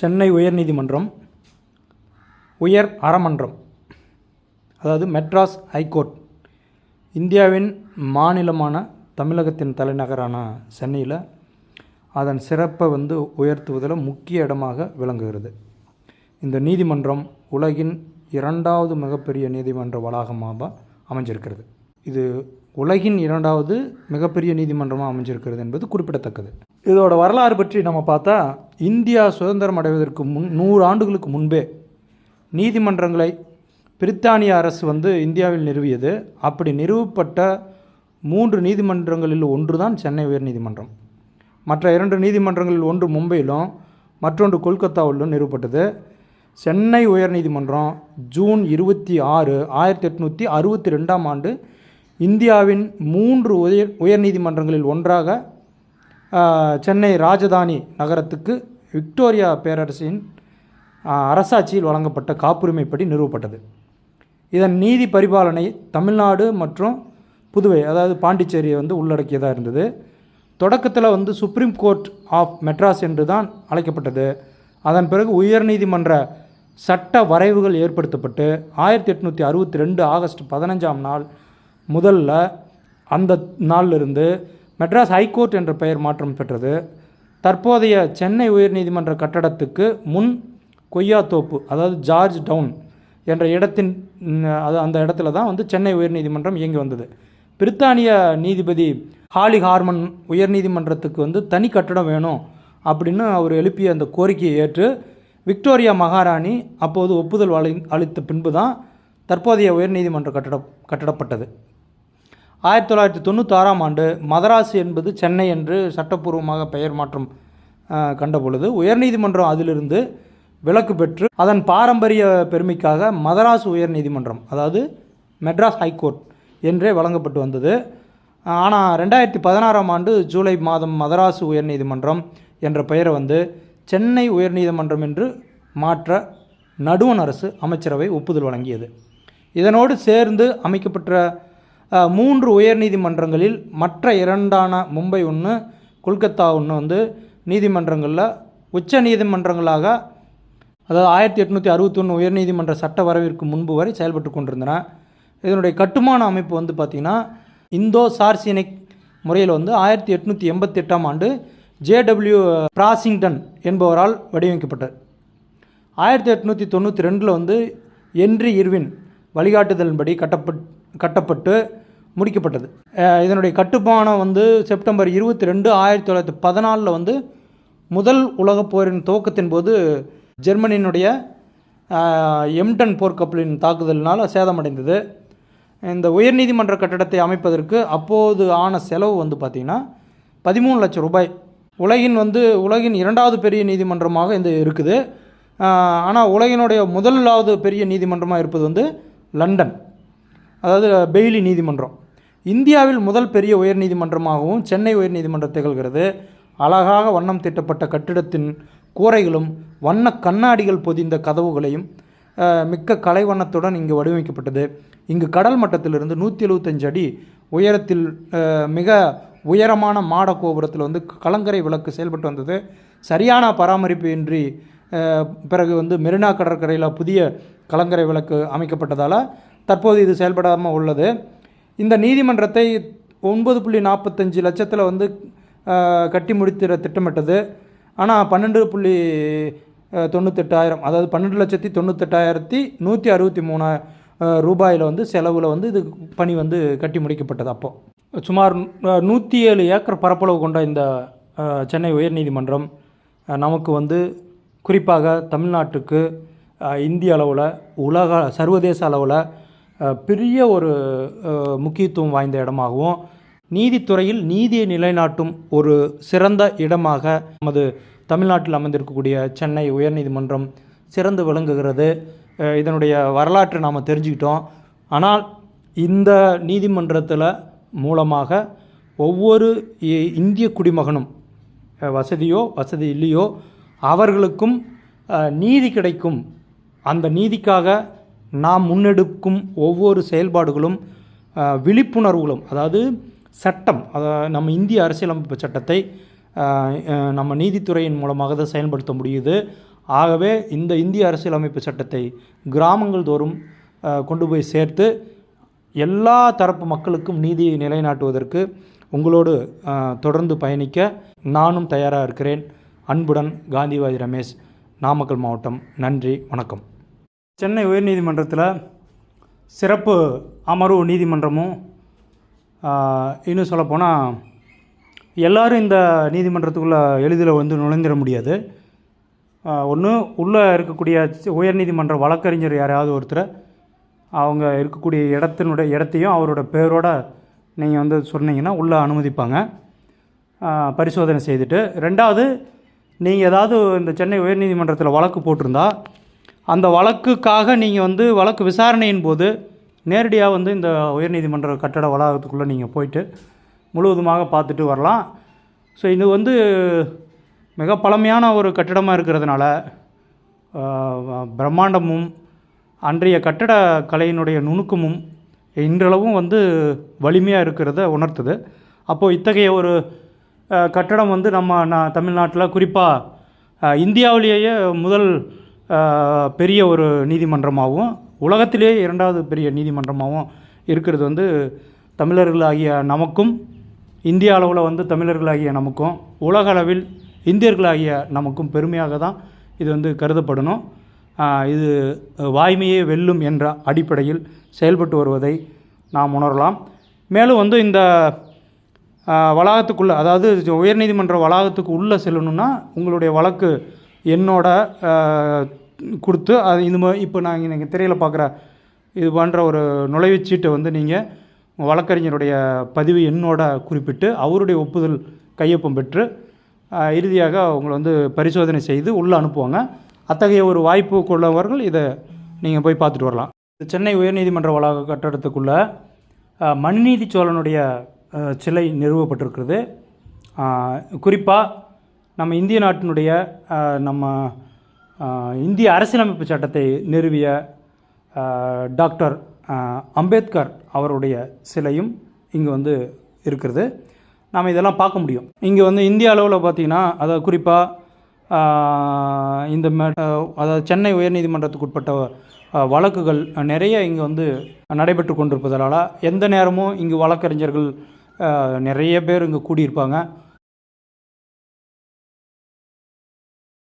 சென்னை உயர்நீதிமன்றம் உயர் அறமன்றம் அதாவது மெட்ராஸ் ஹைகோர்ட் இந்தியாவின் மாநிலமான தமிழகத்தின் தலைநகரான சென்னையில் அதன் சிறப்பை வந்து உயர்த்துவதில் முக்கிய இடமாக விளங்குகிறது. இந்த நீதிமன்றம் உலகின் இரண்டாவது மிகப்பெரிய நீதிமன்ற வளாகமாக அமைஞ்சிருக்கிறது. இது உலகின் இரண்டாவது மிகப்பெரிய நீதிமன்றமாக அமைஞ்சிருக்கிறது என்பது குறிப்பிடத்தக்கது. இதோட வரலாறு பற்றி நம்ம பார்த்தா இந்தியா சுதந்திரம் அடைவதற்கு முன் நூறு ஆண்டுகளுக்கு முன்பே நீதிமன்றங்களை பிரித்தானிய அரசு வந்து இந்தியாவில் நிறுவியது. அப்படி நிறுவப்பட்ட மூன்று நீதிமன்றங்களில் ஒன்று தான் சென்னை உயர்நீதிமன்றம். மற்ற இரண்டு நீதிமன்றங்களில் ஒன்று மும்பையிலும் மற்றொன்று கொல்கத்தாவிலும் நிறுவப்பட்டது. சென்னை உயர்நீதிமன்றம் ஜூன் இருபத்தி ஆறு ஆயிரத்தி எட்நூற்றி அறுபத்தி ரெண்டாம் ஆண்டு இந்தியாவின் மூன்று உயர் உயர்நீதிமன்றங்களில் ஒன்றாக சென்னை ராஜதானி நகரத்துக்கு விக்டோரியா பேரரசின் அரசாட்சியில் வழங்கப்பட்ட காப்புரிமைப்படி நிறுவப்பட்டது. இதன் நீதி பரிபாலனை தமிழ்நாடு மற்றும் புதுவை அதாவது பாண்டிச்சேரியை வந்து உள்ளடக்கியதாக இருந்தது. தொடக்கத்தில் வந்து சுப்ரீம் கோர்ட் ஆஃப் மெட்ராஸ் என்று தான் அழைக்கப்பட்டது. அதன் பிறகு உயர்நீதிமன்ற சட்ட வரைவுகள் ஏற்படுத்தப்பட்டு ஆயிரத்தி எட்நூற்றி அறுபத்தி ரெண்டு ஆகஸ்ட் பதினஞ்சாம் நாள் முதல்ல அந்த நாளிலிருந்து மெட்ராஸ் ஹைகோர்ட் என்ற பெயர் மாற்றம் பெற்றது. தற்போதைய சென்னை உயர்நீதிமன்ற கட்டடத்துக்கு முன் கொய்யாத்தோப்பு அதாவது ஜார்ஜ் டவுன் என்ற இடத்தின் அது அந்த இடத்துல தான் வந்து சென்னை உயர்நீதிமன்றம் இயங்கி வந்தது. பிரித்தானிய நீதிபதி ஹாலி ஹார்மன் உயர்நீதிமன்றத்துக்கு வந்து தனி கட்டடம் வேணும் அப்படின்னு அவர் எழுப்பிய அந்த கோரிக்கையை ஏற்று விக்டோரியா மகாராணி அப்போது ஒப்புதல் அளி அளித்த பின்பு தான் தற்போதைய உயர்நீதிமன்ற கட்டடம் கட்டடப்பட்டது. ஆயிரத்தி தொள்ளாயிரத்தி தொண்ணூத்தாறாம் ஆண்டு மதராஸ் என்பது சென்னை என்று சட்டப்பூர்வமாக பெயர் மாற்றம் கண்ட பொழுது உயர்நீதிமன்றம் அதிலிருந்து விலக்கு பெற்று அதன் பாரம்பரிய பெருமைக்காக மதராஸ் உயர்நீதிமன்றம் அதாவது மெட்ராஸ் ஹைகோர்ட் என்றே வழங்கப்பட்டு வந்தது. ஆனால் ரெண்டாயிரத்தி பதினாறாம் ஆண்டு ஜூலை மாதம் மதராஸ் உயர்நீதிமன்றம் என்ற பெயரை வந்து சென்னை உயர்நீதிமன்றம் என்று மாற்ற நடுவண் அரசு அமைச்சரவை ஒப்புதல் வழங்கியது. இதனோடு சேர்ந்து அமைக்கப்பட்ட மூன்று உயர்நீதிமன்றங்களில் மற்ற இரண்டான மும்பை ஒன்று கொல்கத்தா ஒன்று வந்து நீதிமன்றங்களில் உச்ச நீதிமன்றங்களாக அதாவது ஆயிரத்தி எட்நூற்றி அறுபத்தொன்று உயர்நீதிமன்ற சட்ட வரவிற்கு முன்பு வரை செயல்பட்டு கொண்டிருந்தன. இதனுடைய கட்டுமான அமைப்பு வந்து பார்த்திங்கன்னா இந்தோ சார்சினிக் முறையில் வந்து ஆயிரத்தி எட்நூற்றி எண்பத்தி எட்டாம் ஆண்டு ஜேடபிள்யூ பிராசிங்டன் என்பவரால் வடிவமைக்கப்பட்டது. ஆயிரத்தி எட்நூற்றி தொண்ணூற்றி ரெண்டில் வந்து என்றி இர்வின் வழிகாட்டுதலின்படி கட்டப்பட் கட்டப்பட்டு முடிக்கப்பட்டது. இதனுடைய கட்டுமானம் வந்து செப்டம்பர் இருபத்தி ரெண்டு ஆயிரத்தி தொள்ளாயிரத்தி பதினாலில் வந்து முதல் உலகப் போரின் துவக்கத்தின் போது ஜெர்மனியினுடைய எம்டன் போர்க்கப்பலின் தாக்குதலினால் சேதமடைந்தது. இந்த உயர்நீதிமன்ற கட்டடத்தை அமைப்பதற்கு அப்போது ஆன செலவு வந்து பார்த்திங்கன்னா பதிமூணு லட்சம் ரூபாய். உலகின் வந்து உலகின் இரண்டாவது பெரிய நீதிமன்றமாக இந்த இருக்குது. ஆனால் உலகினுடைய முதலாவது பெரிய நீதிமன்றமாக இருப்பது வந்து லண்டன். அதாவது பெய்லி நீதிமன்றம். இந்தியாவில் முதல் பெரிய உயர்நீதிமன்றமாகவும் சென்னை உயர்நீதிமன்றம் திகழ்கிறது. அழகாக வண்ணம் தீட்டப்பட்ட கட்டிடத்தின் கூரைகளும் வண்ண கண்ணாடிகள் பொதிந்த கதவுகளையும் மிக்க கலை வண்ணத்துடன் இங்கு வடிவமைக்கப்பட்டது. இங்கு கடல் மட்டத்திலிருந்து நூற்றி எழுபத்தஞ்சு அடி உயரத்தில் மிக உயரமான மாட கோபுரத்தில் வந்து கலங்கரை விளக்கு செயல்பட்டு வந்தது. சரியான பராமரிப்பு இன்றி பிறகு வந்து மெரினா கடற்கரையில் புதிய கலங்கரை விளக்கு அமைக்கப்பட்டதால் தற்போது இது செயல்படாமல் உள்ளது. இந்த நீதிமன்றத்தை ஒன்பது புள்ளி நாற்பத்தஞ்சு லட்சத்தில் வந்து கட்டி முடித்திட திட்டமிட்டது. ஆனால் பன்னெண்டு புள்ளி தொண்ணூத்தெட்டாயிரம் அதாவது பன்னெண்டு லட்சத்தி தொண்ணூத்தெட்டாயிரத்தி நூற்றி அறுபத்தி மூணு ரூபாயில் வந்து செலவில் வந்து இது பணி வந்து கட்டி முடிக்கப்பட்டது அப்போது சுமார் நூற்றி ஏழு ஏக்கர் பரப்பளவு கொண்ட இந்த சென்னை உயர்நீதிமன்றம் நமக்கு வந்து குறிப்பாக தமிழ்நாட்டுக்கு இந்திய அளவில் உலக சர்வதேச அளவில் பெரிய ஒரு முக்கியத்துவம் வாய்ந்த இடமாகவும் நீதித்துறையில் நீதியை நிலைநாட்டும் ஒரு சிறந்த இடமாக நமது தமிழ்நாட்டில் அமைந்திருக்கக்கூடிய சென்னை உயர்நீதிமன்றம் சிறந்து விளங்குகிறது. இதனுடைய வரலாற்றை நாம் தெரிஞ்சுக்கிட்டோம். ஆனால் இந்த நீதிமன்றத்தில் மூலமாக ஒவ்வொரு இ- இந்திய குடிமகனும் வசதியோ வசதி இல்லையோ அவர்களுக்கும் நீதி கிடைக்கும். அந்த நீதிக்காக நாம் முன்னெடுக்கும் ஒவ்வொரு செயல்பாடுகளும் விழிப்புணர்வுகளும் அதாவது சட்டம் அதாவது நம்ம இந்திய அரசியலமைப்பு சட்டத்தை நம்ம நீதித்துறையின் மூலமாக தான் செயல்படுத்த முடியுது. ஆகவே இந்த இந்திய அரசியலமைப்பு சட்டத்தை கிராமங்கள் தோறும் கொண்டு போய் சேர்த்து எல்லா தரப்பு மக்களுக்கும் நீதியை நிலைநாட்டுவதற்கு உங்களோடு தொடர்ந்து பயணிக்க நானும் தயாராக இருக்கிறேன். அன்புடன் காந்திவாதி ரமேஷ் நாமக்கல் மாவட்டம். நன்றி வணக்கம். சென்னை உயர்நீதிமன்றத்தில் சிறப்பு அமர்வு நீதிமன்றமும் இன்னும் சொல்லப்போனால் எல்லோரும் இந்த நீதிமன்றத்துக்குள்ளே எளிதில் வந்து நுழைந்திட முடியாது. ஒன்று உள்ளே இருக்கக்கூடிய உயர்நீதிமன்ற வழக்கறிஞர் யாரையாவது ஒருத்தர் அவங்க இருக்கக்கூடிய இடத்தினுடைய இடத்தையும் அவரோட பேரோட நீங்கள் வந்து சொன்னீங்கன்னா உள்ளே அனுமதிப்பாங்க. பரிசோதனை செய்துட்டு. ரெண்டாவது நீங்கள் ஏதாவது இந்த சென்னை உயர்நீதிமன்றத்தில் வழக்கு போட்டிருந்தா அந்த வழக்குக்காக நீங்கள் வந்து வழக்கு விசாரணையின் போது நேரடியாக வந்து இந்த உயர்நீதிமன்ற கட்டட வளாகத்துக்குள்ளே நீங்கள் போயிட்டு முழுவதுமாக பார்த்துட்டு வரலாம். ஸோ இது வந்து மிக பழமையான ஒரு கட்டிடமாக இருக்கிறதுனால பிரம்மாண்டமும் அன்றைய கட்டட கலையினுடைய நுணுக்கமும் இன்றளவும் வந்து வலிமையாக இருக்கிறத உணர்த்துது. அப்போது இத்தகைய ஒரு கட்டடம் வந்து நம்ம நான் தமிழ்நாட்டில் குறிப்பாக இந்தியாவிலேயே முதல் பெரிய ஒரு நீதிமன்றமாகவும் உலகத்திலேயே இரண்டாவது பெரிய நீதிமன்றமாகவும் இருக்கிறது வந்து தமிழர்களாகிய நமக்கும் இந்திய அளவில் வந்து தமிழர்களாகிய நமக்கும் உலக அளவில் இந்தியர்களாகிய நமக்கும் பெருமையாக தான் இது வந்து கருதப்படணும். இது வாய்மையே வெல்லும் என்ற அடிப்படையில் செயல்பட்டு வருவதை நாம் உணரலாம். மேலும் வந்து இந்த வளாகத்துக்குள்ளே அதாவது உயர்நீதிமன்ற வளாகத்துக்கு உள்ளே செல்லணுன்னா உங்களுடைய வழக்கு என்னோட கொடுத்து அது இது மாதிரி இப்போ நாங்கள் நீங்கள் திரையில் பார்க்குற இது போன்ற ஒரு நுழைவுச் சீட்டை வந்து நீங்கள் வழக்கறிஞருடைய பதிவு என்னோட குறிப்பிட்டு அவருடைய ஒப்புதல் கையொப்பம் பெற்று இறுதியாக உங்களை வந்து பரிசோதனை செய்து உள்ளே அனுப்புவாங்க. அத்தகைய ஒரு வாய்ப்பு கொள்ளவர்கள் இதை நீங்கள் போய் பார்த்துட்டு வரலாம். சென்னை உயர்நீதிமன்ற வளாக கட்டடத்துக்குள்ளே மனுநீதி சோழனுடைய சிலை நிறுவப்பட்டிருக்கிறது. குறிப்பாக நம்ம இந்திய நாட்டினுடைய நம்ம இந்திய அரசியலமைப்பு சட்டத்தை நிறுவிய டாக்டர் அம்பேத்கர் அவருடைய சிலையும் இங்கே வந்து இருக்கிறது. நாம் இதெல்லாம் பார்க்க முடியும். இங்கே வந்து இந்திய அளவில் பார்த்தீங்கன்னா அதாவது குறிப்பாக இந்த மே- அதாவது சென்னை உயர்நீதிமன்றத்துக்கு உட்பட்ட வழக்குகள் நிறைய இங்கே வந்து நடைபெற்று கொண்டிருப்பதால் எந்த நேரமும் இங்கு வழக்கறிஞர்கள் நிறைய பேர் இங்கே கூடியிருப்பாங்க.